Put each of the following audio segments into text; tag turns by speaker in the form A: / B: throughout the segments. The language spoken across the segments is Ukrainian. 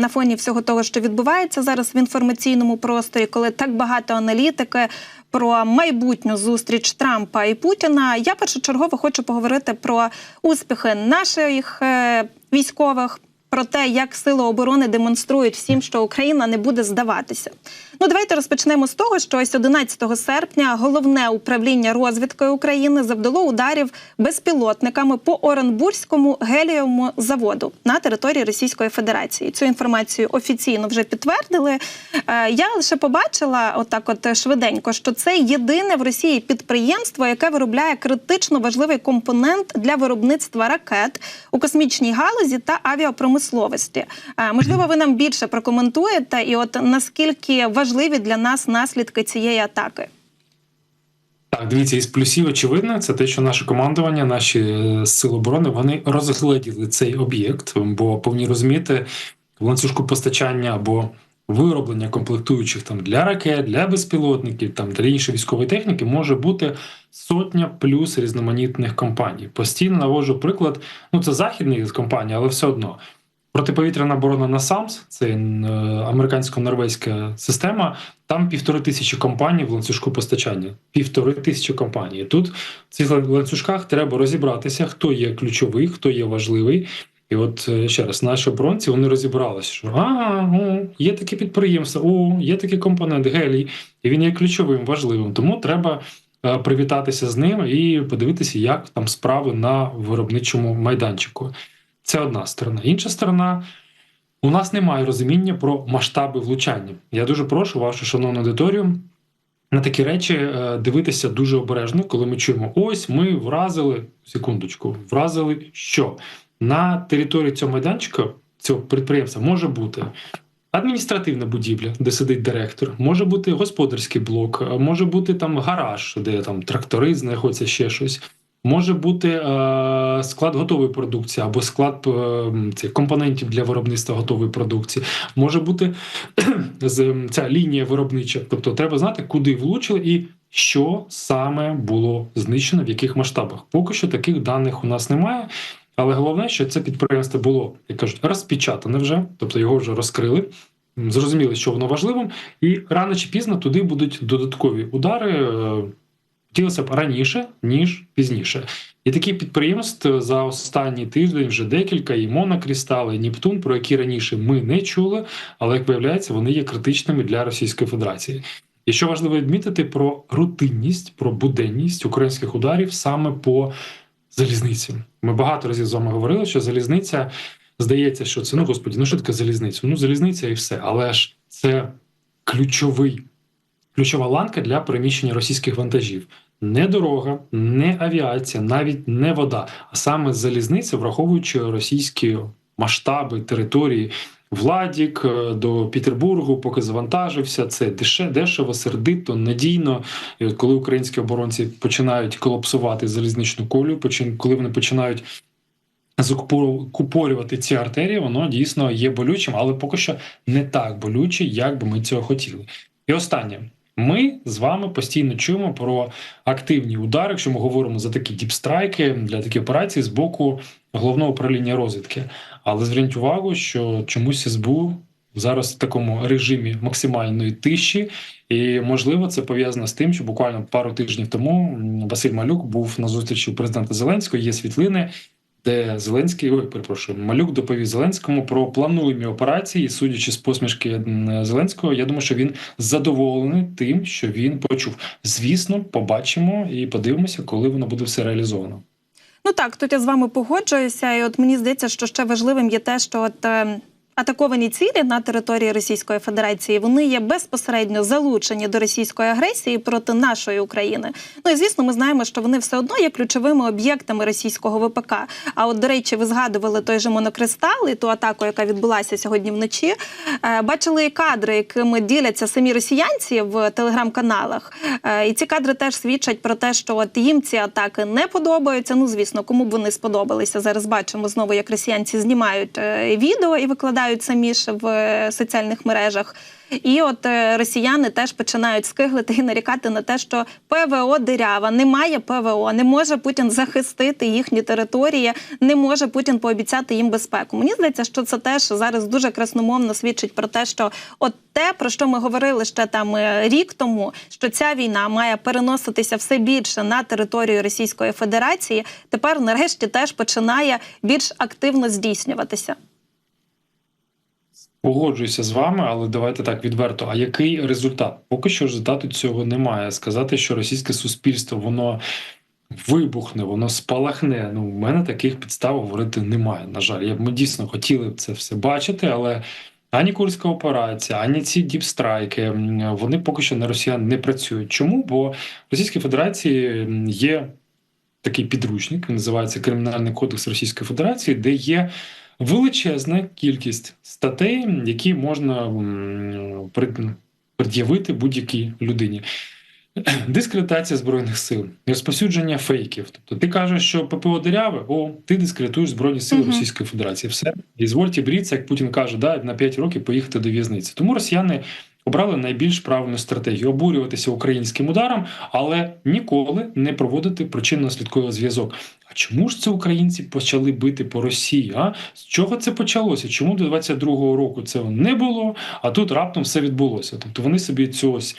A: на фоні всього того, що відбувається зараз в інформаційному просторі, коли так багато аналітики про майбутню зустріч Трампа і Путіна. Я першочергово хочу поговорити про успіхи наших е, військових. Про те, як сили оборони демонструють всім, що Україна не буде здаватися. Ну, давайте розпочнемо з того, що ось 11 серпня головне управління розвідки України завдало ударів безпілотниками по Оренбурзькому гелієвому заводу на території Російської Федерації. Цю інформацію офіційно вже підтвердили. Е, Я лише побачила отак, от швиденько, що це єдине в Росії підприємство, яке виробляє критично важливий компонент для виробництва ракет у космічній галузі та авіапромисловості. Е, Можливо, ви нам більше прокоментуєте, і от наскільки важливі для нас наслідки цієї атаки.
B: Так, дивіться, із плюсів очевидно, це те, що наше командування, наші е, сили оборони, вони розгледіли цей об'єкт, бо повинні розуміти в ланцюжку постачання або вироблення комплектуючих там для ракет, для безпілотників, там для іншої військової техніки може бути сотня плюс різноманітних компаній. Постійно навожу приклад. Ну це західні компанії, але все одно. Протиповітряна оборона на САМС, це е, американсько-норвезька система. Там півтори тисячі компаній в ланцюжку постачання. Півтори тисячі компаній. Тут в цих ланцюжках треба розібратися, хто є ключовий, хто є важливий. І от е, ще раз, наші оборонці вони розібралися, що ага, о, є таке підприємство, о, є такий компонент гелій, і він є ключовим, важливим. Тому треба е, привітатися з ним і подивитися, як там справи на виробничому майданчику. Це одна сторона. Інша сторона. У нас немає розуміння про масштаби влучання. Я дуже прошу вашу шановну аудиторію на такі речі е, дивитися дуже обережно, коли ми чуємо: ось ми вразили секундочку, вразили що на території цього майданчика цього підприємства може бути. Адміністративна будівля, де сидить директор, може бути господарський блок, е, може бути там гараж, де там трактори знаходяться ще щось. Може бути е, склад готової продукції або склад е, цих компонентів для виробництва готової продукції. Може бути ця лінія виробнича. Тобто, треба знати, куди влучили і що саме було знищено, в яких масштабах. Поки що таких даних у нас немає. Але головне, що це підприємство було, як кажуть, розпечатане вже, тобто його вже розкрили. Зрозуміли, що воно важливим, і рано чи пізно туди будуть додаткові удари. е, Хотілося б раніше, ніж пізніше. І такі підприємств за останній тиждень вже декілька, і Монокрістал, і Нептун, про які раніше ми не чули, але як виявляється, вони є критичними для Російської Федерації. І що важливо відмітити про рутинність, про буденність українських ударів саме по залізниці. Ми багато разів з вами говорили, що залізниця здається, що це ну господі, ну що таке залізниця? Ну залізниця і все, але ж це ключовий ключова ланка для переміщення російських вантажів. Не дорога, не авіація, навіть не вода, а саме залізниця, враховуючи російські масштаби території. Владік е, до Петербургу, поки завантажився, це дешево, дешево, сердито, надійно. Коли українські оборонці починають колапсувати залізничну колію, коли вони починають закупорювати ці артерії, воно дійсно є болючим, але поки що не так болюче, як би ми цього хотіли. І останнє. Ми з вами постійно чуємо про активні удари, якщо ми говоримо за такі діпстрайки для таких операцій з боку головного управління розвідки. Але зверніть увагу, що чомусь СБУ зараз в такому режимі максимальної тиші, і можливо це пов'язано з тим, що буквально пару тижнів тому Василь Малюк був на зустрічі у президента Зеленського. Є світлини. Де Зеленський, ой, перепрошую, Малюк доповів Зеленському про плануємі операції, судячи з посмішки Зеленського, я думаю, що він задоволений тим, що він почув. Звісно, побачимо і подивимося, коли воно буде все реалізовано.
A: Ну так, тут я з вами погоджуюся, і от мені здається, що ще важливим є те, що от. Е... Атаковані цілі на території Російської Федерації вони є безпосередньо залучені до російської агресії проти нашої України. Ну і звісно, ми знаємо, що вони все одно є ключовими об'єктами російського ВПК. А от, до речі, ви згадували той же монокристал і ту атаку, яка відбулася сьогодні вночі. Бачили кадри, якими діляться самі росіянці в телеграм-каналах. І ці кадри теж свідчать про те, що от їм ці атаки не подобаються. Ну, звісно, кому б вони сподобалися. Зараз бачимо знову, як росіянці знімають відео і викладають викладають самі ж в е, соціальних мережах. І от е, росіяни теж починають скиглити і нарікати на те, що ПВО дирява, немає ПВО, не може Путін захистити їхні території, не може Путін пообіцяти їм безпеку. Мені здається, що це теж зараз дуже красномовно свідчить про те, що от те, про що ми говорили ще там е, рік тому, що ця війна має переноситися все більше на територію Російської Федерації, тепер нарешті теж починає більш активно здійснюватися.
B: Погоджуюся з вами, але давайте так відверто. А який результат? Поки що результату цього немає. Сказати, що російське суспільство воно вибухне, воно спалахне. Ну, у мене таких підстав говорити немає. На жаль, я б ми дійсно хотіли б це все бачити, але ані курська операція, ані ці діпстрайки вони поки що на росіян не працюють. Чому? Бо в Російській Федерації є такий підручник, він називається Кримінальний кодекс Російської Федерації, де є величезна кількість статей, які можна пред'явити будь-якій людині. Дискредитація збройних сил, розповсюдження фейків. Тобто, ти кажеш, що ППО диряве, о, ти дискредитуєш збройні сили
A: Мгм.
B: Російської Федерації. Все і звольте бріться, як Путін каже, да, на 5 років поїхати до в'язниці. Тому росіяни обрали найбільш правильну стратегію обурюватися українським ударом, але ніколи не проводити причинно-слідковий зв'язок. А чому ж це українці почали бити по Росії? А з чого це почалося? Чому до 22-го року цього не було, а тут раптом все відбулося? Тобто вони собі цю ось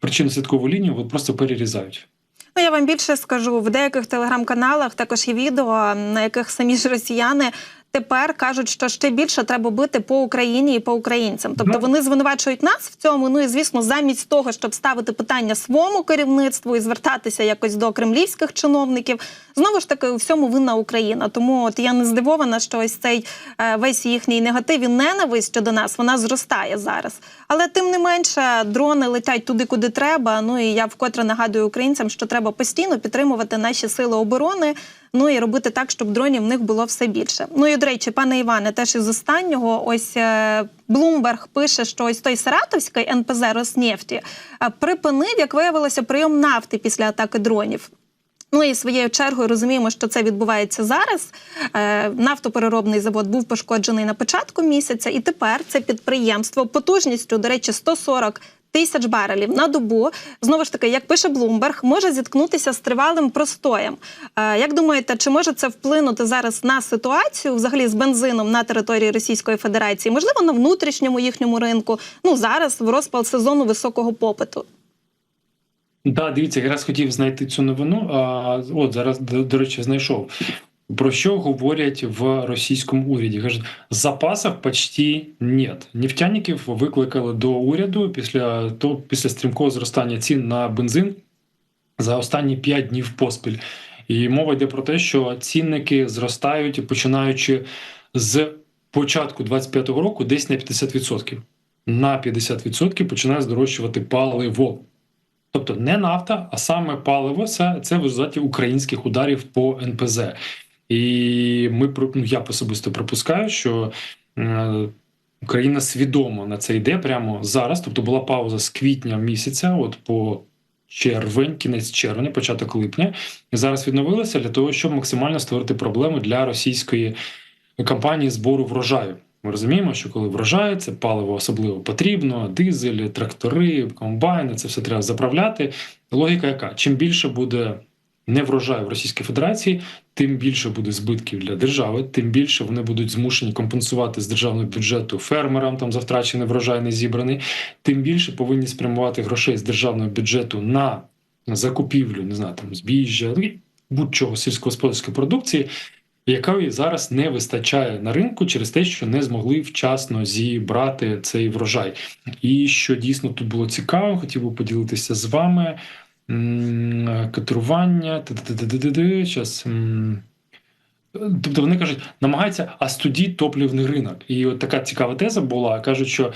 B: причинно-слідкову лінію от просто перерізають.
A: Ну, я вам більше скажу, в деяких телеграм-каналах також є відео, на яких самі ж росіяни тепер кажуть, що ще більше треба бити по Україні і по українцям. Тобто
B: Ну.
A: вони звинувачують нас в цьому. Ну і звісно, замість того, щоб ставити питання своєму керівництву і звертатися якось до кремлівських чиновників, знову ж таки у всьому винна Україна. Тому от я не здивована, що ось цей е, весь їхній негатив і ненависть щодо нас вона зростає зараз. Але тим не менше, дрони летять туди, куди треба. Ну і я вкотре нагадую українцям, що треба постійно підтримувати наші сили оборони. Ну і робити так, щоб дронів в них було все більше. Ну і до речі, пане Іване, теж із останнього, ось Блумберг пише, що ось той Саратовський НПЗ Роснефті е, припинив, як виявилося, прийом нафти після атаки дронів. Ну і своєю чергою розуміємо, що це відбувається зараз. Е, нафтопереробний завод був пошкоджений на початку місяця, і тепер це підприємство потужністю, до речі, 140 тисяч барелів на добу. Знову ж таки, як пише Блумберг, може зіткнутися з тривалим простоєм. Е, як думаєте, чи може це вплинути зараз на ситуацію взагалі з бензином на території Російської Федерації? Можливо, на внутрішньому їхньому ринку? Ну зараз в розпал сезону високого попиту.
B: Да, дивіться, якраз хотів знайти цю новину. А от зараз, до, до речі, знайшов. Про що говорять в російському уряді? Кажуть, запасів почти нет. Нефтяників викликали до уряду після то, після стрімкого зростання цін на бензин за останні 5 днів поспіль. І мова йде про те, що цінники зростають, починаючи з початку 25-го року, десь на 50%. На 50% починає здорожчувати паливо. Тобто не нафта, а саме паливо це, це в результаті українських ударів по НПЗ. І ми ну, я особисто припускаю, що е, Україна свідомо на це йде прямо зараз. Тобто була пауза з квітня місяця, от по червень, кінець червня, початок липня, і зараз відновилася для того, щоб максимально створити проблеми для російської кампанії збору врожаю. Ми розуміємо, що коли врожай, це паливо особливо потрібно, дизель, трактори, комбайни, це все треба заправляти. Логіка яка? Чим більше буде неврожаю в Російській Федерації, тим більше буде збитків для держави, тим більше вони будуть змушені компенсувати з державного бюджету фермерам там за втрачений врожай не зібраний, тим більше повинні спрямувати грошей з державного бюджету на закупівлю, не знаю, там збіжжя, ну, будь-чого сільськогосподарської продукції, якої зараз не вистачає на ринку через те, що не змогли вчасно зібрати цей врожай. І що дійсно тут було цікаво, хотів би поділитися з вами. М, Катрування, зараз. Тобто вони кажуть, намагаються остудити топливний ринок. І от така цікава теза була. кажуть, що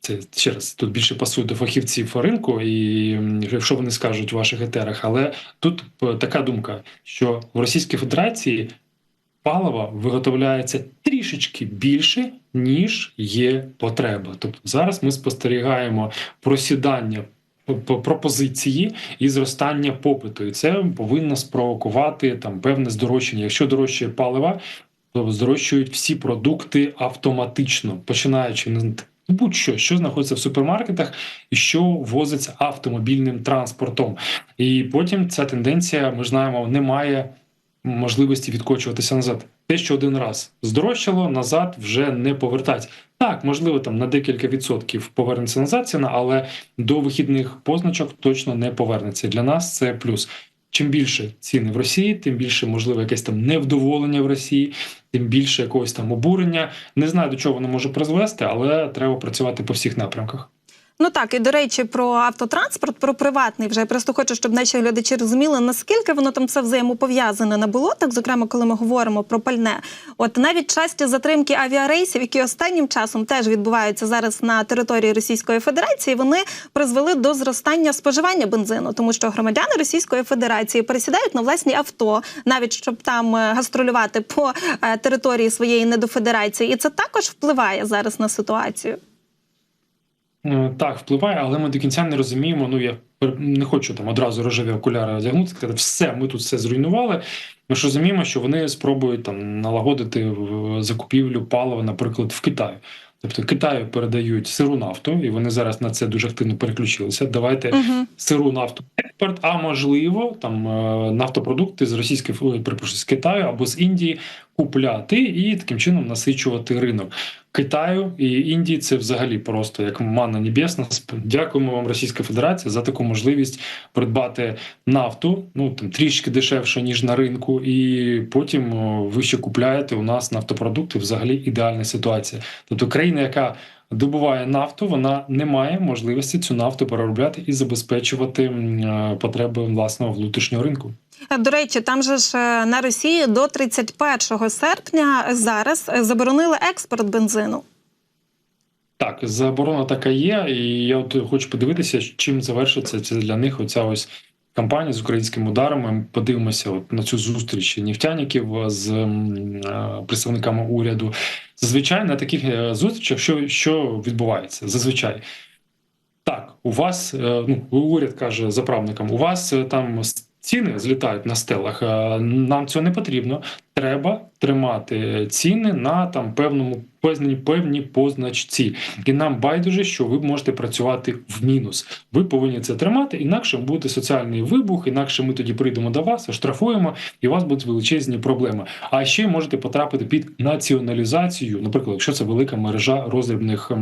B: це ще раз тут більше пасує до фахівців ринку, і якщо вони скажуть у ваших етерах, але тут е, така думка, що в Російській Федерації паливо виготовляється трішечки більше, ніж є потреба. Тобто зараз ми спостерігаємо просідання пропозиції і зростання попиту, і це повинно спровокувати там певне здорожчання. Якщо дорожчає палива, то здорожчують всі продукти автоматично, починаючи будь-що, що знаходиться в супермаркетах і що возиться автомобільним транспортом. І потім ця тенденція, ми знаємо, не має можливості відкочуватися назад. Те, що один раз здорожчало, назад вже не повертається. Так, можливо, там на декілька відсотків повернеться назад ціна, але до вихідних позначок точно не повернеться. Для нас це плюс. Чим більше ціни в Росії, тим більше можливо якесь там невдоволення в Росії, тим більше якогось там обурення. Не знаю до чого воно може призвести, але треба працювати по всіх напрямках.
A: Ну так, і до речі, про автотранспорт, про приватний вже я просто хочу, щоб наші глядачі розуміли, наскільки воно там все взаємопов'язане на болотах, зокрема, коли ми говоримо про пальне. От навіть часті затримки авіарейсів, які останнім часом теж відбуваються зараз на території Російської Федерації, вони призвели до зростання споживання бензину, тому що громадяни Російської Федерації пересідають на власні авто, навіть щоб там е, гастролювати по е, території своєї недофедерації, і це також впливає зараз на ситуацію.
B: Е, Так, впливає, але ми до кінця не розуміємо. Ну я не хочу там одразу рожеві окуляри одягнути, сказати, все, ми тут все зруйнували. Ми ж розуміємо, що вони спробують там налагодити закупівлю палива, наприклад, в Китаї. Тобто Китаю передають сиру нафту, і вони зараз на це дуже активно переключилися. Давайте
A: Угу.
B: сиру нафту експорт, а можливо, там е, нафтопродукти з російської перепрошую, з Китаю або з Індії купляти і таким чином насичувати ринок. Китаю і Індії це взагалі просто як манна небесна. Дякуємо вам, Російська Федерація, за таку можливість придбати нафту, ну там трішки дешевше ніж на ринку, і потім ви ще купляєте у нас нафтопродукти. Взагалі ідеальна ситуація. Тобто країна, яка добуває нафту, вона не має можливості цю нафту переробляти і забезпечувати е, потреби власного внутрішнього ринку.
A: До речі, там же ж е, на Росії до 31 серпня зараз е, заборонили експорт бензину.
B: Так, заборона така є, і я от хочу подивитися, чим завершиться це для них оця ось кампанія з українським ударом. Подивимося от на цю зустріч нефтяників з е, представниками уряду. Зазвичай на таких зустрічах, що, що відбувається? Зазвичай. Так, у вас ну уряд каже заправникам, у вас там ціни злітають на стелах. е, Нам цього не потрібно. Треба тримати ціни на там певному певні певні позначці. І нам байдуже, що ви можете працювати в мінус. Ви повинні це тримати, інакше буде соціальний вибух, інакше ми тоді прийдемо до вас, оштрафуємо, і у вас будуть величезні проблеми. А ще можете потрапити під націоналізацію, наприклад, якщо це велика мережа роздрібних е,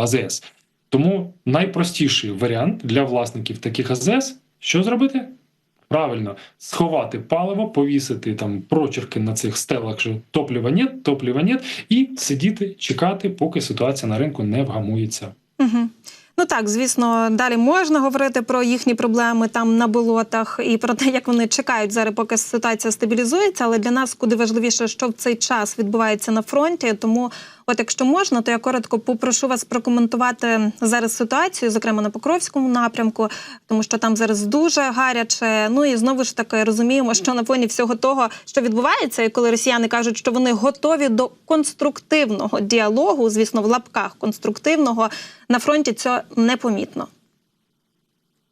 B: АЗС. Тому найпростіший варіант для власників таких АЗС що зробити? Правильно, сховати паливо, повісити там прочерки на цих стелах, що топлива нет, топлива нет, і сидіти, чекати, поки ситуація на ринку не вгамується.
A: Угу. Ну так, звісно, далі можна говорити про їхні проблеми там на болотах і про те, як вони чекають зараз, поки ситуація стабілізується. Але для нас куди важливіше, що в цей час відбувається на фронті. Тому, от якщо можна, то я коротко попрошу вас прокоментувати зараз ситуацію, зокрема на Покровському напрямку, тому що там зараз дуже гаряче. Ну і знову ж таки розуміємо, що на фоні всього того, що відбувається, і коли росіяни кажуть, що вони готові до конструктивного діалогу, звісно, в лапках конструктивного на фронті цього непомітно.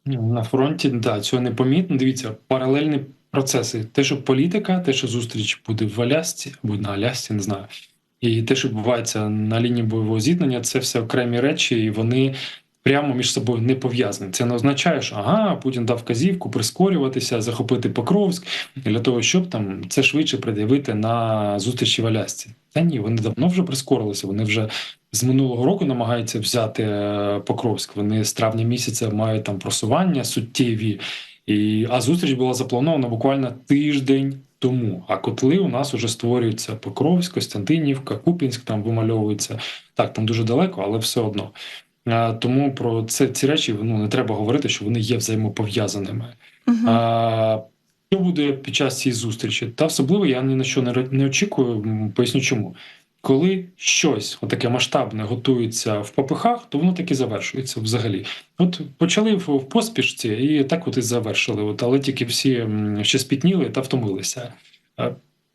B: На фронті да, цього не помітно. Дивіться, паралельні процеси. Те, що політика, те, що зустріч буде в Алясці або на Алясці, не знаю. І те, що відбувається на лінії бойового зіткнення, це все окремі речі, і вони прямо між собою не пов'язані. Це не означає, що ага, Путін дав вказівку прискорюватися, захопити Покровськ для того, щоб там це швидше пред'явити на зустрічі в Алясці. Та ні, вони давно вже прискорилися. Вони вже з минулого року намагаються взяти е, Покровськ. Вони з травня місяця мають там просування суттєві. І, а зустріч була запланована буквально тиждень тому. А котли у нас вже створюються Покровськ, Костянтинівка, Купінськ там вимальовується. Так, там дуже далеко, але все одно. А, тому про це ці речі ну, не треба говорити, що вони є взаємопов'язаними.
A: Угу.
B: А, що буде під час цієї зустрічі? Та особливо я ні на що не, не очікую. Поясню чому. Коли щось отаке масштабне готується в попихах, то воно таки завершується взагалі. От почали в, в поспішці, і так от і завершили. От, але тільки всі ще спітніли та втомилися.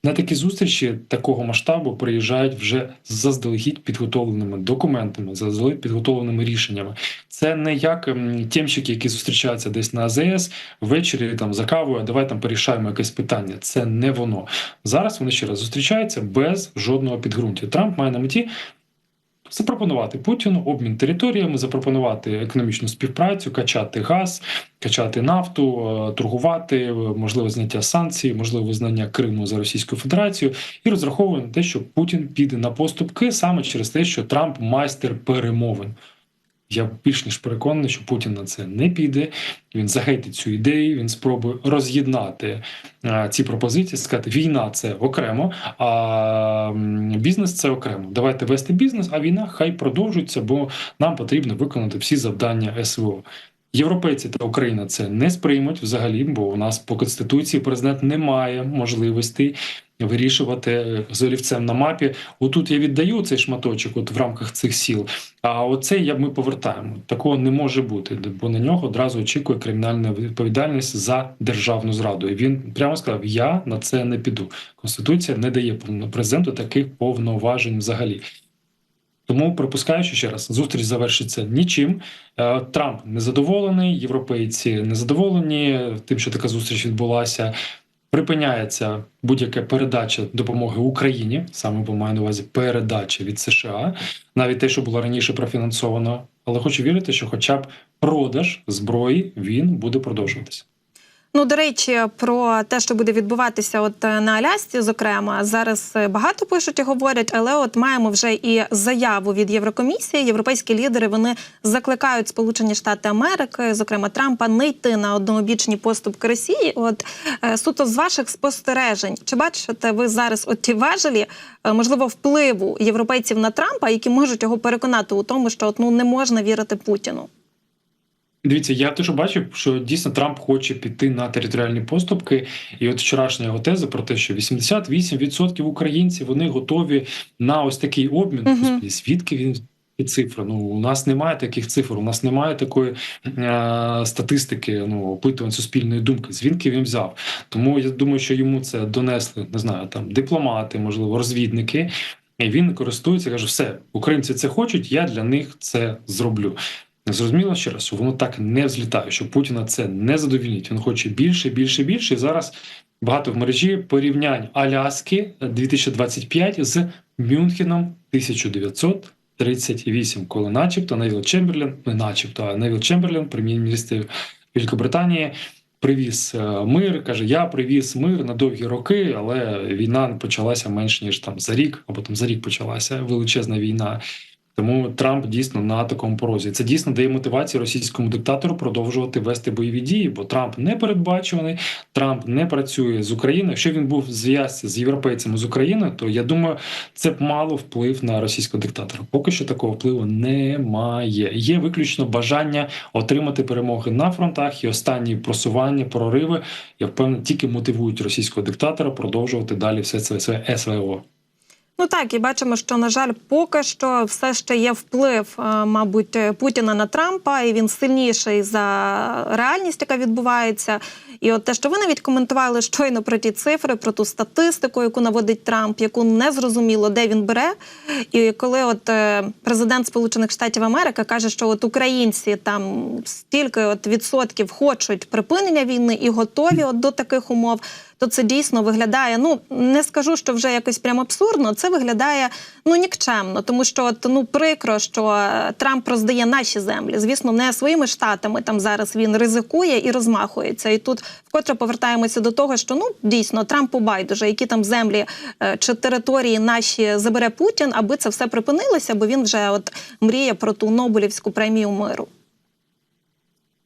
B: На такі зустрічі такого масштабу приїжджають вже з заздалегідь підготовленими документами, заздалегідь підготовленими рішеннями. Це не як ем, тємщики, які зустрічаються десь на АЗС ввечері там за кавою, давай там порішаємо якесь питання. Це не воно. Зараз вони ще раз зустрічаються без жодного підґрунтя. Трамп має на меті запропонувати Путіну обмін територіями, запропонувати економічну співпрацю, качати газ, качати нафту, е, торгувати, можливо, можливе зняття санкцій, можливе визнання Криму за Російську Федерацію, і розраховує на те, що Путін піде на поступки саме через те, що Трамп майстер перемовин. Я більш ніж переконаний, що Путін на це не піде. Він загейтить цю ідею, він спробує роз'єднати е, ці пропозиції, сказати, війна це окремо, а бізнес це окремо. Давайте вести бізнес, а війна хай продовжується, бо нам потрібно виконати всі завдання СВО. Європейці та Україна це не сприймуть взагалі, бо у нас по конституції президент не має можливості вирішувати е, з олівцем на мапі. Отут я віддаю цей шматочок, от в рамках цих сіл. А оцей я ми повертаємо. Такого не може бути, бо на нього одразу очікує кримінальна відповідальність за державну зраду. І він прямо сказав: Я на це не піду. Конституція не дає президенту таких повноважень взагалі. Тому припускаю, що ще раз зустріч завершиться нічим. Е, Трамп незадоволений, європейці незадоволені тим, що така зустріч відбулася. Припиняється будь-яка передача допомоги Україні, саме бо маю на увазі передача від США, навіть те, що було раніше профінансовано. Але хочу вірити, що, хоча б продаж зброї, він буде продовжуватися.
A: Ну, до речі, про те, що буде відбуватися, от е, на Алясці, зокрема, зараз е, багато пишуть і говорять, але от маємо вже і заяву від Єврокомісії. Європейські лідери вони закликають Сполучені Штати Америки, зокрема Трампа, не йти на однообічні поступки Росії. От е, суто з ваших спостережень, чи бачите ви зараз от ті важелі, можливо, впливу європейців на Трампа, які можуть його переконати у тому, що от ну не можна вірити Путіну?
B: Дивіться, я теж бачив, що дійсно Трамп хоче піти на територіальні поступки. І от вчорашня його теза про те, що 88% українців вони готові на ось такий обмін.
A: Мгм.
B: Господи, звідки він цифри? Ну у нас немає таких цифр, у нас немає такої е, статистики, ну опитувань суспільної думки. Звідки він взяв? Тому я думаю, що йому це донесли, не знаю, там дипломати, можливо, розвідники. І він користується, каже: все, українці це хочуть, я для них це зроблю. Зрозуміло ще раз, що воно так не взлітає, що Путіна це не задовільнить. Він хоче більше, більше, більше. І зараз багато в мережі порівнянь Аляски 2025 з Мюнхеном 1938, коли, начебто, Невіл Чемберлен, не начебто, а Невіл Чемберлен, прем'єр-міністр Великобританії, привіз е, мир. каже: Я привіз мир на довгі роки, але війна почалася менш ніж там за рік, або там за рік почалася величезна війна. Тому Трамп дійсно на такому порозі. Це дійсно дає мотивацію російському диктатору продовжувати вести бойові дії, бо Трамп не передбачуваний, Трамп не працює з Україною. Якщо він був зв'язці з європейцями з Україною, то я думаю, це б мало вплив на російського диктатора. Поки що такого впливу немає. Є виключно бажання отримати перемоги на фронтах і останні просування, прориви. Я впевнений, тільки мотивують російського диктатора продовжувати далі все це СВО.
A: Ну так, і бачимо, що на жаль, поки що все ще є вплив, е, мабуть, Путіна на Трампа, і він сильніший за реальність, яка відбувається. І от те, що ви навіть коментували щойно про ті цифри, про ту статистику, яку наводить Трамп, яку не зрозуміло, де він бере. І коли от е, президент Сполучених Штатів Америки каже, що от українці там стільки от відсотків хочуть припинення війни і готові от до таких умов то це дійсно виглядає. Ну не скажу, що вже якось прям абсурдно. Це виглядає ну нікчемно, тому що от, ну прикро, що е, Трамп роздає наші землі. Звісно, не своїми штатами. Там зараз він ризикує і розмахується. І тут вкотре повертаємося до того, що ну дійсно Трампу байдуже, які там землі е, чи території наші забере Путін, аби це все припинилося, бо він вже от мріє про ту Нобелівську премію миру.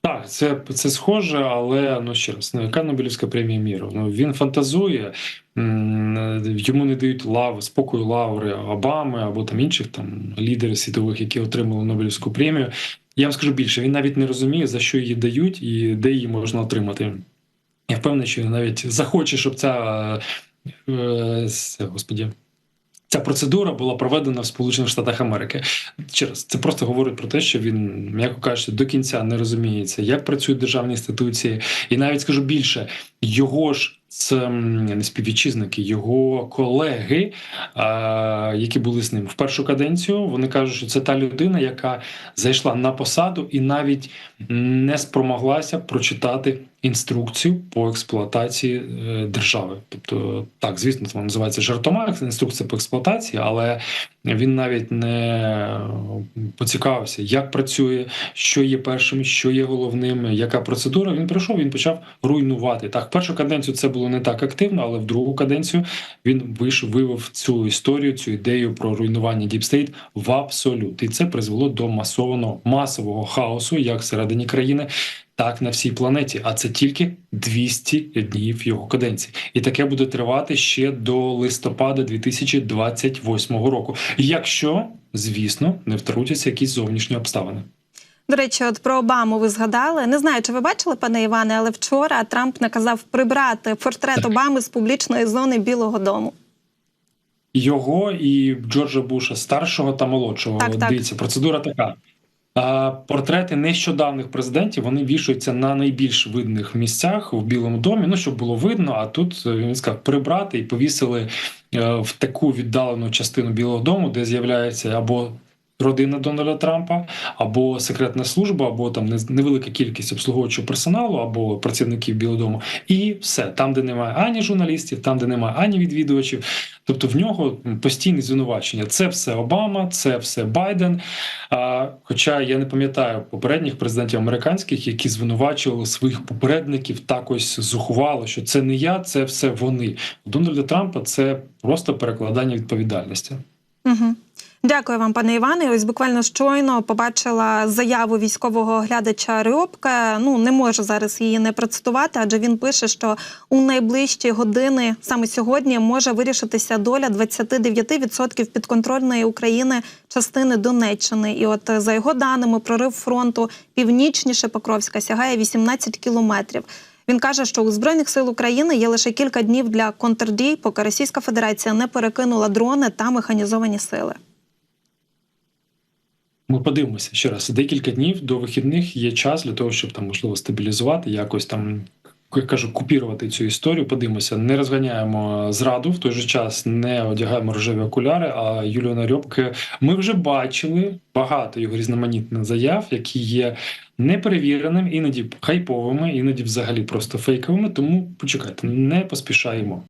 B: Так, це це схоже, але ну ще раз, ну яка Нобелівська премія міру? Ну він фантазує, йому не дають лав, спокою лаври Обами або там інших там лідерів світових, які отримали Нобелівську премію. Я вам скажу більше, він навіть не розуміє, за що її дають і де її можна отримати. Я впевнений, що він навіть захоче, щоб ця е, господі. Ця процедура була проведена в Сполучених Штатах Америки. Через це просто говорить про те, що він, м'яко кажучи, до кінця не розуміється, як працюють державні інституції, і навіть скажу більше, його ж не співвітчизники, його колеги, які були з ним в першу каденцію. Вони кажуть, що це та людина, яка зайшла на посаду і навіть не спромоглася прочитати інструкцію по експлуатації е, держави. Тобто, так, звісно, вона називається жартома інструкція по експлуатації, але він навіть не поцікавився, як працює, що є першим, що є головним, яка процедура. Він прийшов, він почав руйнувати. Так, першу каденцію це було не так активно, але в другу каденцію він вийшов, вивів цю історію, цю ідею про руйнування Діпстейт в абсолют. І це призвело до масованого масового хаосу, як всередині країни. Так, на всій планеті, а це тільки 200 днів його каденції, і таке буде тривати ще до листопада 2028 року, якщо, звісно, не втрутяться якісь зовнішні обставини.
A: До речі, от про Обаму ви згадали. Не знаю, чи ви бачили, пане Іване, але вчора Трамп наказав прибрати портрет
B: Так.
A: Обами з публічної зони Білого Дому.
B: Його і Джорджа Буша старшого та молодшого.
A: Так, так.
B: Дивіться, процедура така. Портрети нещодавних президентів вони вішуються на найбільш видних місцях в Білому домі. Ну щоб було видно. А тут е, він сказав прибрати і повісили е, в таку віддалену частину Білого Дому, де з'являється або родина Дональда Трампа, або секретна служба, або там невелика кількість обслуговуючого персоналу, або працівників Білого Дому, і все там, де немає ані журналістів, там, де немає ані відвідувачів. Тобто в нього постійні звинувачення. Це все Обама, це все Байден. А, хоча я не пам'ятаю попередніх президентів американських, які звинувачували своїх попередників так ось зухвало, що це не я, це все вони. Дональда Трампа це просто перекладання відповідальності.
A: Угу. Дякую вам, пане Іване. Ось буквально щойно побачила заяву військового оглядача Рьопка. Ну не можу зараз її не процитувати, адже він пише, що у найближчі години саме сьогодні може вирішитися доля 29% підконтрольної України частини Донеччини. І от за його даними, прорив фронту північніше Покровська сягає 18 кілометрів. Він каже, що у збройних сил України є лише кілька днів для контрдій, поки Російська Федерація не перекинула дрони та механізовані сили.
B: Ми подивимося ще раз. Декілька днів до вихідних є час для того, щоб там можливо стабілізувати, якось там як кажу, купірувати цю історію. Подивимося, не розганяємо зраду в той же час, не одягаємо рожеві окуляри. А Юліана Рьопке ми вже бачили багато його різноманітних заяв, які є неперевіреними, іноді хайповими, іноді взагалі просто фейковими. Тому почекайте, не поспішаємо.